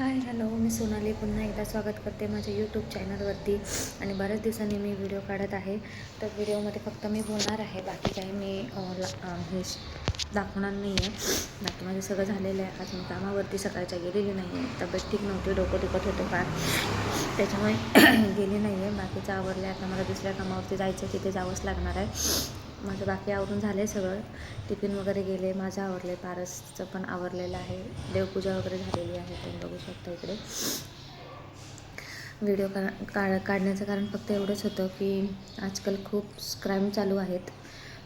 Hi hello मी सोनाली. पुन्हा एकदा स्वागत करते माझ्या यूट्यूब चॅनलवरती आणि बऱ्याच दिवसांनी मी व्हिडिओ काढत आहे. तर व्हिडिओमध्ये फक्त मी बोलणार आहे. बाकी काही मी हे दाखवणार नाही आहे बाकी माझं सगळं झालेलं आहे. आज मी कामावरती सकाळच्या गेलेली नाही आहे तब्येत ठीक नव्हती. डोकं दुखत होतं फार. त्याच्यामुळे गेली नाही आहे बाकीचं आवरलं आता मला दुसऱ्या कामावरती जायचं तिथे जावंच लागणार आहे. माझं बाकी आवरून झालं आहे सगळं. टिफिन वगैरे गेले माझं आवरले पारसचं पण आवरलेलं आहे. देवपूजा वगैरे झालेली आहे तुम्ही बघू शकता इकडे. व्हिडिओ का काढ काढण्याचं कारण फक्त एवढंच होतं की आजकाल खूप क्राईम चालू आहेत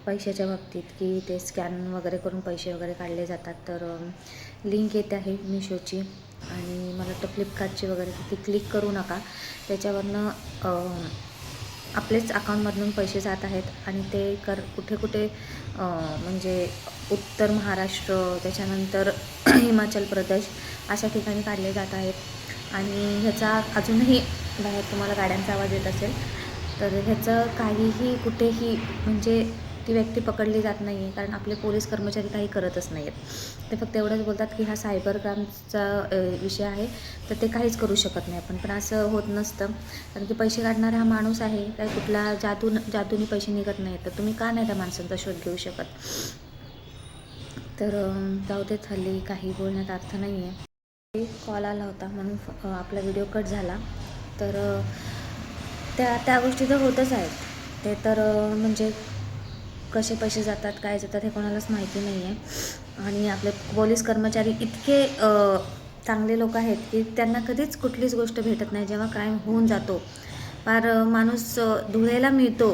पैशाच्या बाबतीत की ते स्कॅन वगैरे करून पैसे वगैरे काढले जातात. तर लिंक येते आहे मिशोची आणि मला वाटतं फ्लिपकार्टची वगैरे ती क्लिक करू नका. त्याच्यावरनं आपलेच अकाउंटमधून पैसे जात आहेत आणि ते कर कुठे कुठे म्हणजे उत्तर महाराष्ट्र त्याच्यानंतर हिमाचल प्रदेश अशा ठिकाणी काढले जात आहेत. आणि ह्याचा अजूनही बाहेर तुम्हाला गाड्यांचा आवाज येत असेल तर ह्याचं काहीही कुठेही म्हणजे ती व्यक्ती पकडली जात नाही आहे कारण आपले पोलीस कर्मचारी काही करतच नाही आहेत ते फक्त एवढंच बोलतात की हा सायबर क्राईमचा विषय आहे तर ते काहीच करू शकत नाही आपण. पण असं होत नसतं कारण की पैसे काढणारा हा माणूस आहे काही कुठला जादू जादूनी पैसे निघत नाही तर तुम्ही का नाही त्या माणसांचा शोध घेऊ शकत? तर जाऊ देत हल्ली काही बोलण्यात अर्थ नाही आहे कॉल आला होता म्हणून आपला व्हिडिओ कट झाला. तर त्या त्या गोष्टी तर होतच आहेत. ते तर म्हणजे कसे पैसे जातात काय जातात हे कोणालाच माहिती नाही आहे आणि आपले पोलीस कर्मचारी इतके चांगले लोक आहेत की त्यांना कधीच कुठलीच गोष्ट भेटत नाही. जेव्हा क्राईम होऊन जातो फार माणूस धुळेला मिळतो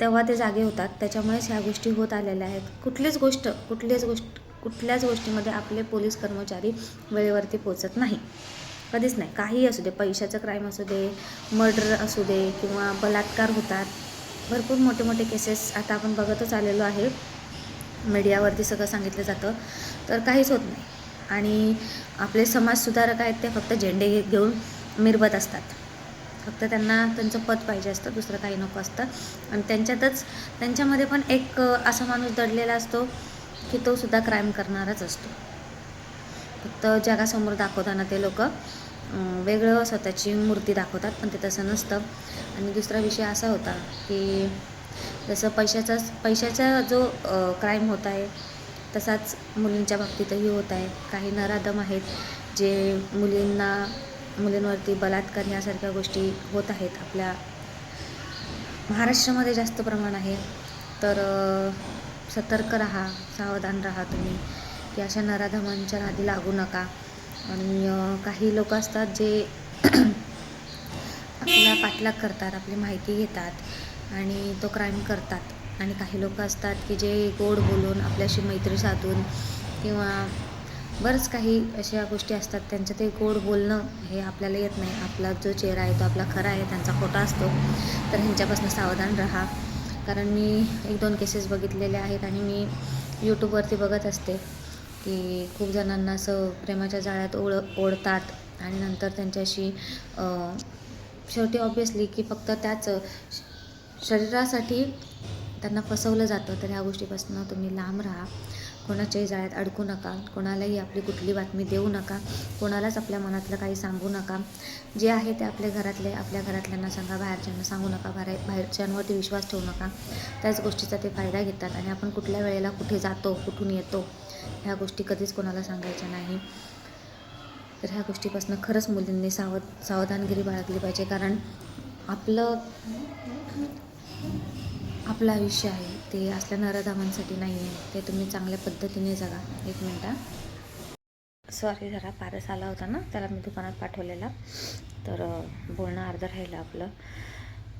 तेव्हा ते जागे होतात. त्याच्यामुळेच ह्या गोष्टी होत आलेल्या आहेत. कुठलीच गोष्ट कुठलीच गोष्ट कुठल्याच गोष्टीमध्ये आपले पोलीस कर्मचारी वेळेवरती पोचत नाही. कधीच नाही. काही असू दे. पैशाचं क्राईम असू दे मर्डर असू दे किंवा बलात्कार होतात. भरपूर मोठे मोठे केसेस आता आपण बघतच आलेलो आहे मीडियावरती सगळं सांगितलं जातं. तर काहीच होत नाही. आणि आपले समाजसुधारक आहेत ते फक्त झेंडे घे- घेऊन मिरवत असतात. फक्त त्यांना त्यांचं पद पाहिजे असतं दुसरं काही नको असतं. आणि त्यांच्यातच त्यांच्यामध्ये पण एक असा माणूस दडलेला असतो की तो सुद्धा क्राईम करणाराच असतो. फक्त जगासमोर दाखवताना ते लोक वेगळं स्वतःची मूर्ती दाखवतात पण ते तसं नसतं. आणि दुसरा विषय असा होता की जसं पैशाचा पैशाचा जो क्राईम होत आहे तसाच मुलींच्या बाबतीतही होत आहे. काही नराधम आहेत जे मुलींना मुलींवरती बलात्कार ह्यासारख्या गोष्टी होत आहेत. आपल्या महाराष्ट्रामध्ये जास्त प्रमाण आहे. तर सतर्क राहा सावधान राहा तुम्ही. की अशा नराधमांच्या नादी लागू नका. आणि काही लोक असतात जे आपला पाठलाग करतात आपली माहिती घेतात आणि तो क्राईम करतात. आणि काही लोक असतात की जे गोड बोलून आपल्याशी मैत्री साधून किंवा बरंच काही अशा गोष्टी असतात त्यांचं ते गोड बोलणं हे आपल्याला येत नाही. आपला जो चेहरा आहे तो आपला खरा आहे त्यांचा खोटा असतो. तर ह्यांच्यापासून सावधान राहा. कारण मी एक दोन केसेस बघितलेले आहेत आणि मी यूट्यूबवरती बघत असते. की खूप जणांना असं प्रेमाच्या जाळ्यात ओळ ओढतात आणि नंतर त्यांच्याशी शेवटी ऑब्वियसली की फक्त त्याच श- शरीरासाठी त्यांना फसवलं जातं. तर ह्या गोष्टीपासून तुम्ही लांब राहा. कोणाच्याही जाळ्यात अडकू नका. कोणालाही आपली कुठली बातमी देऊ नका. कोणालाच आपल्या मनातलं काही सांगू नका. जे आहे ते आपल्या घरातले आपल्या घरातल्यांना सांगा. बाहेरच्यांना सांगू नका. बाहेर बाहेरच्यांवरती विश्वास ठेवू नका. त्याच गोष्टीचा ते फायदा घेतात. आणि आपण कुठल्या वेळेला कुठे जातो कुठून येतो ह्या गोष्टी कधीच कोणाला सांगायच्या नाही. तर ह्या गोष्टीपासून खरंच मुलींनी सावध सावधानगिरी बाळगली पाहिजे. कारण आपलं आपलं आयुष्य आहे ते असल्या नराधामांसाठी नाही आहे ते तुम्ही चांगल्या पद्धतीने जगा. एक मिनटा सॉरी जरा पारस आला होता ना त्याला मी दुकानात पाठवलेला. तर बोलणं अर्धं राहिलं आपलं.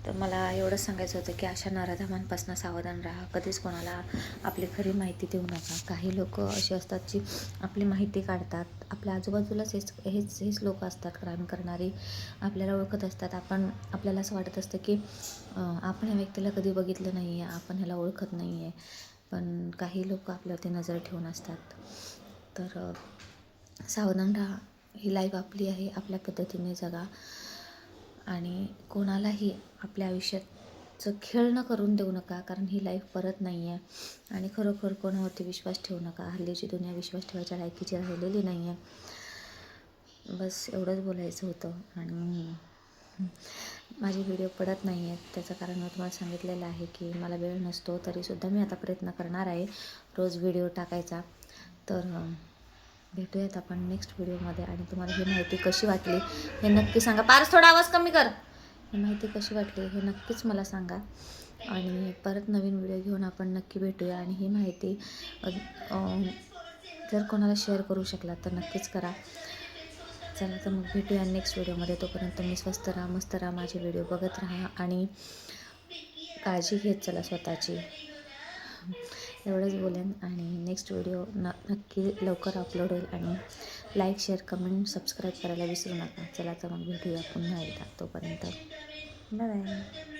तर मला एवढंच सांगायचं होतं की अशा नराधामांपासून सावधान राहा. कधीच कोणाला आपली खरी माहिती देऊ नका. काही लोक अशी असतात जी आपली माहिती काढतात. आपल्या आजूबाजूलाच हेच हेच हेच लोक असतात. क्राईम करणारी आपल्याला ओळखत असतात. आपण आपल्याला असं वाटत असतं की आपण ह्या व्यक्तीला कधी बघितलं नाही आहे आपण ह्याला ओळखत नाही आहे पण काही लोक आपल्यावरती नजर ठेवून असतात. तर सावधान राहा. ही लाईफ आपली आहे. आपल्या पद्धतीने जगा. आणि कोणालाही आपल्या आयुष्यात खेळणं करून देऊ नका कारण ही लाईफ परत नाही आहे आणि खरोखर कोणावरती विश्वास ठेवू नका. हल्लीची दुनिया विश्वास ठेवायच्या लायकीची राहिलेली नाही आहे बस एवढंच बोलायचं होतं. आणि माझे व्हिडिओ पडत नाही आहेत त्याचं कारण मी तुम्हाला सांगितलेलं आहे की मला वेळ नसतो तरीसुद्धा मी आता प्रयत्न करणार आहे रोज व्हिडिओ टाकायचा. तर भेटूयात आपण नेक्स्ट व्हिडिओमध्ये आणि तुम्हाला ही माहिती कशी वाटली हे नक्की सांगा. पारस थोडा आवाज कमी कर. ही माहिती कशी वाटली हे नक्कीच मला सांगा. आणि परत नवीन व्हिडिओ घेऊन आपण नक्की भेटूया आणि ही माहिती जर कोणाला शेअर करू शकला तर नक्कीच करा. चला तर मग भेटूया नेक्स्ट व्हिडिओमध्ये तोपर्यंत मी स्वस्त राहा मस्त राहा माझे व्हिडिओ बघत राहा आणि काळजी घेत चला स्वतःची. एवढंच बोलेन आणि नेक्स्ट व्हिडिओ न नक्की लवकर अपलोड होईल आणि लाईक शेअर कमेंट सबस्क्राईब करायला विसरू नका. चला तर मग भेटूया पुन्हा एकदा. तोपर्यंत बाय